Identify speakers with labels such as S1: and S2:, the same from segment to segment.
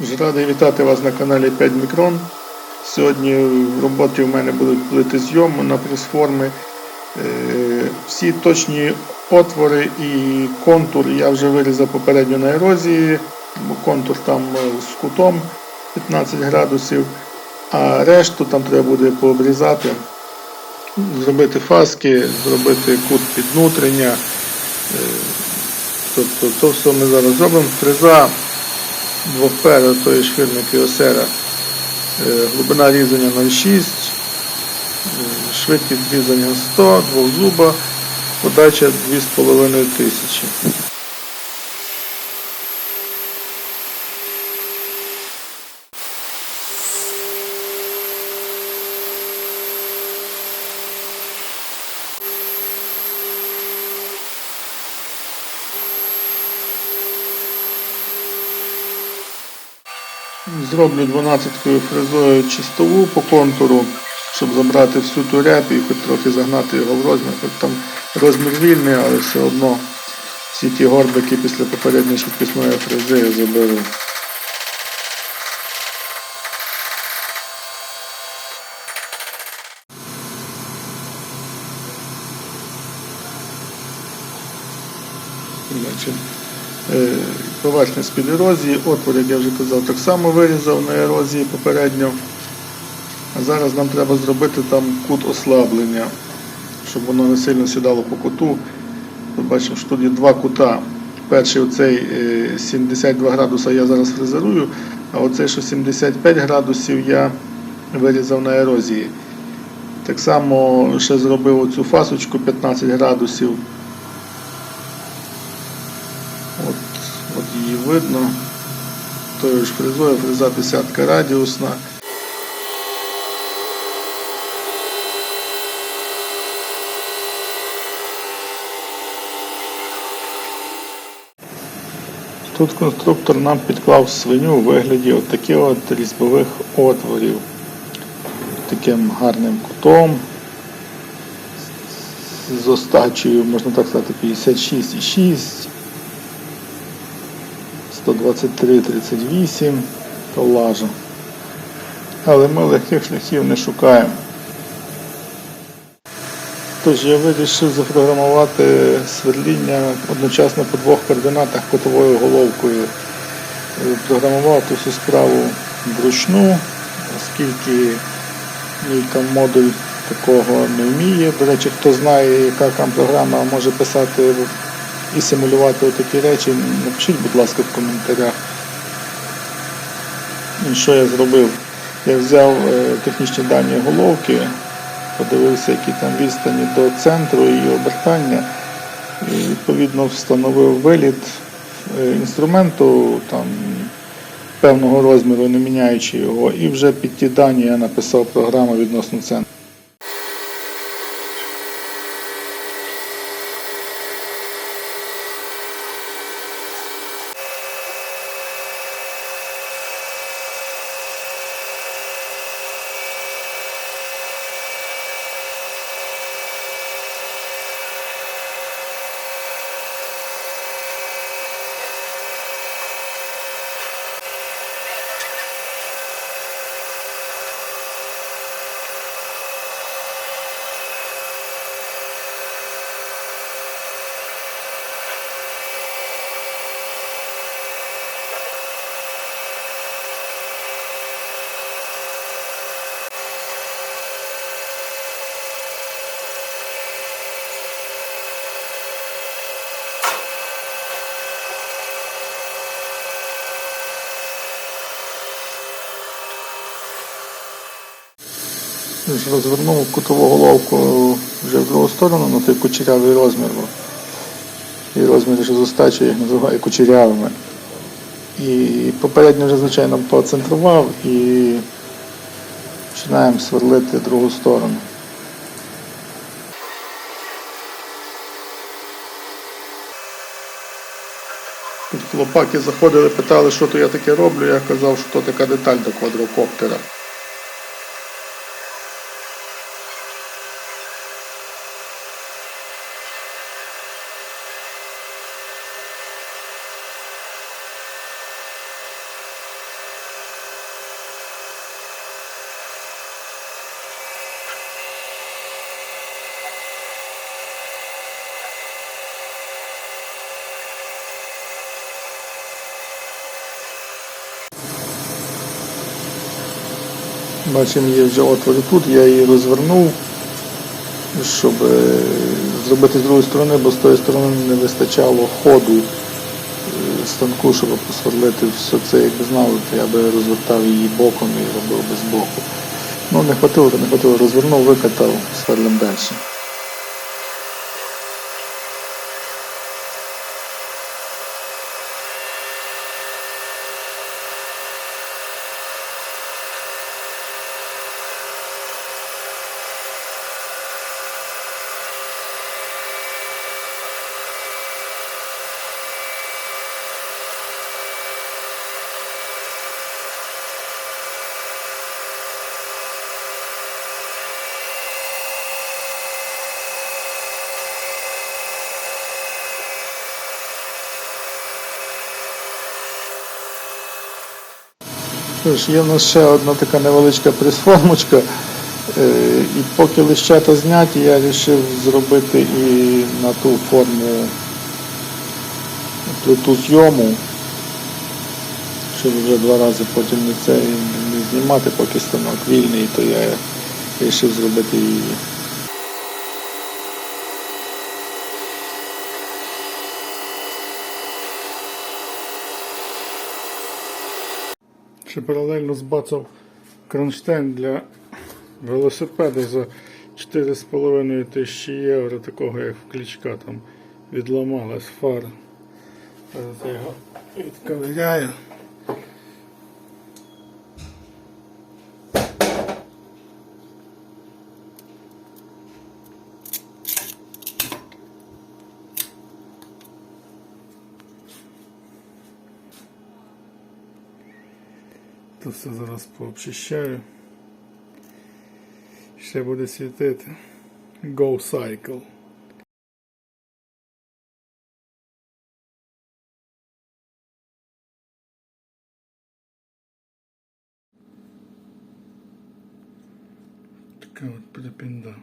S1: Радий вітати вас на каналі 5 Мікрон. Сьогодні в роботі в мене будуть плити зйому на пресформи. Е, Всі точні отвори і контур я вже вирізав попередньо на ерозії, бо контур там е, з кутом 15 градусів, а решту там треба буде пообрізати, зробити фаски, зробити кут під внутрення. Е, Тобто то все ми зараз зробимо. Фреза двохпера то є фірми і осера. Глибина різання 0,6, е, швидкість різання 100, двохзуба, подача 2,5 Зроблю 12-кою фрезою чистову по контуру, щоб забрати всю ту рябь і хоч трохи загнати його в розмір. Хоч там розмір вільний, але все одно всі ті горбики після попередньої швидкісної фрези я заберу. Значить, поверхність під ерозії, отвор, як я вже казав, так само вирізав на ерозії попередньо. А зараз нам треба зробити там кут ослаблення, щоб воно не сильно сідало по куту. Тут бачимо, що тут є два кута. Перший оцей е, 72 градуса я зараз фрезерую, а оцей, що 75 градусів, я вирізав на ерозії. Так само ще зробив оцю фасочку 15 градусів. От, от її видно. Тою ж фрезою, фреза десятка радіусна. Тут конструктор нам підклав свиню у вигляді от таких от різьбових отворів. Таким гарним кутом. З остачею, можна так сказати, 56,6. 123,38 колажу. Але ми легких шляхів не шукаємо. Тож я вирішив запрограмувати сверління одночасно по двох координатах котовою головкою. Е, Програмував всю справу вручну, оскільки мій модуль такого не вміє. До речі, хто знає, яка там програма може писати і симулювати такі речі, напишіть, будь ласка, в коментарях. І що я зробив? Я взяв е, технічні дані головки, подивився, які там відстані до центру і обертання, і відповідно встановив виліт е, інструменту там, певного розміру, не міняючи його, і вже під ті дані я написав програму відносно центру. Розвернув кутову головку вже в другу сторону на той кучерявий розмір. бо І розмір вже зостачу, я їх називаю кучерявими. І попередньо вже, звичайно, поцентрував і починаємо сверлити другу сторону. Тут хлопаки заходили, питали, що то я таке роблю. Я казав, що то така деталь до квадрокоптера. Бачимо, є вже отвори тут, я її розвернув, щоб е, зробити з другої сторони, бо з тої сторони не вистачало ходу е, станку, щоб посверлити все це, якби знав, то я би розвертав її боком і робив без боку. Ну не хватило, то не хватило, розвернув, викатав, сверлим далі. Що ж, є в нас ще одна така невеличка присформочка. Е, І поки лищата зняті, я вирішив зробити і на ту форму плиту зйому, щоб вже два рази потім не це не знімати, поки станок вільний, то я вирішив зробити її. Ще паралельно збацав кронштейн для велосипеда за 4,5 тисячі євро, такого як в клічка там відламалась фара. Зараз я його відковиряю. Тут все зараз пообчищаю. Ще буде світити. Go Cycle. Така от припінда.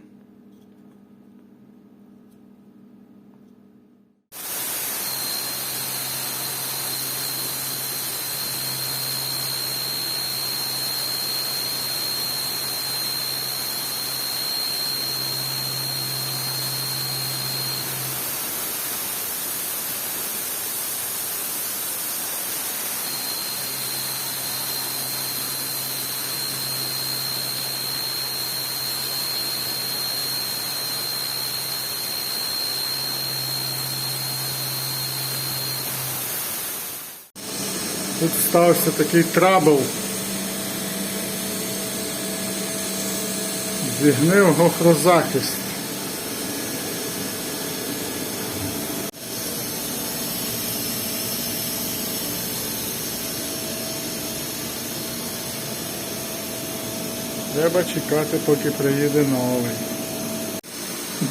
S1: Тут стався такий трабл. Зігнив гофрозахист. Треба чекати, поки приїде новий.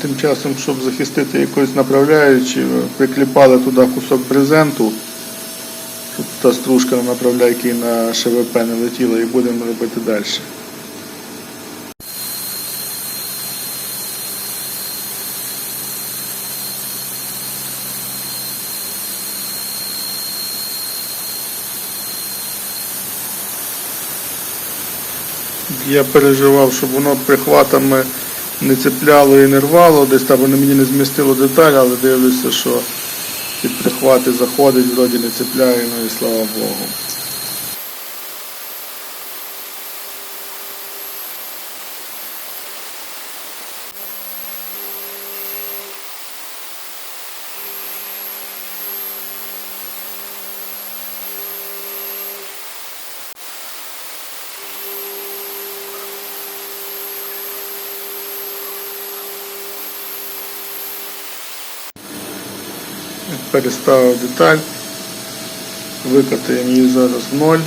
S1: Тим часом, щоб захистити якось направляючи, прикліпали туди кусок брезенту та стружка на направляйки на ШВП не летіла і будемо робити далі. Я переживав, щоб воно прихватами не цепляло і не рвало, десь там воно мені не змістило деталь, але дивлюся, що під прихвати заходить, вроді не цепляє, ну і слава Богу. Переставив деталь, викатаємо її зараз в ноль.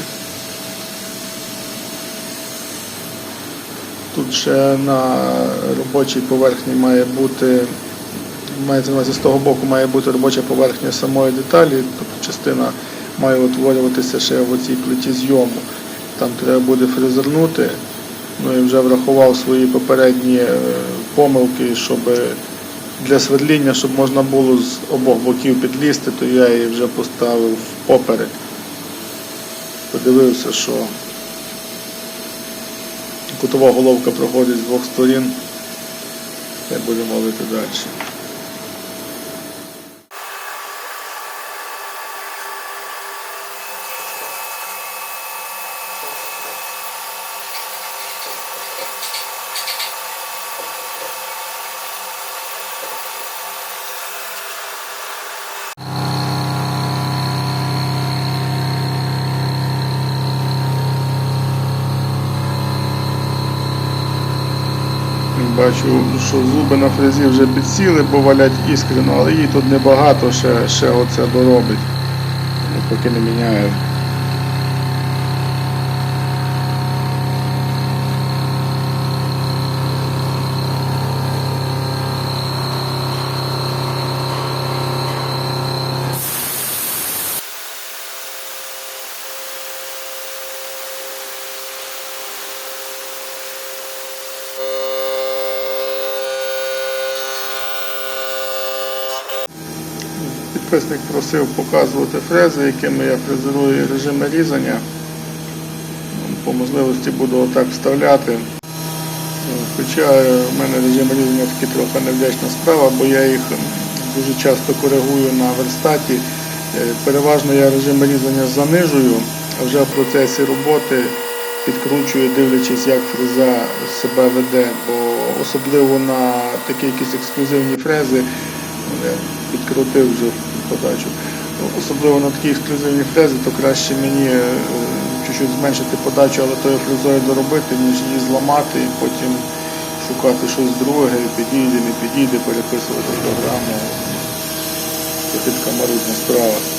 S1: Тут ще на робочій поверхні має бути, мається з того боку має бути робоча поверхня самої деталі, тобто частина має утворюватися ще в оцій плиті зйому. Там треба буде фрезернути. Ну і вже врахував свої попередні е, помилки, щоб для свердління, щоб можна було з обох боків підлізти, то я її вже поставив поперек. Подивився, що Кутова головка проходить з двох сторін. Та будемо ловити далі. Що зуби на фрезі вже підсіли, бо валять іскрено, але її тут небагато, ще, ще оце доробить. Ну, Поки не міняю. Підписник просив показувати фрези, якими я фрезерую режими різання. По можливості буду отак вставляти. Хоча в мене режим різання таки трохи невдячна справа, бо я їх дуже часто коригую на верстаті. Е, Переважно я режим різання занижую, а вже в процесі роботи підкручую, дивлячись, як фреза себе веде, бо особливо на такі якісь ексклюзивні фрези підкрутив вже подачу. Особливо на такі ексклюзивні фрези, то краще мені е, чуть-чуть зменшити подачу, але тою фрезою доробити, ніж її зламати і потім шукати щось друге, підійде, не підійде, переписувати програму. Це така марудна справа.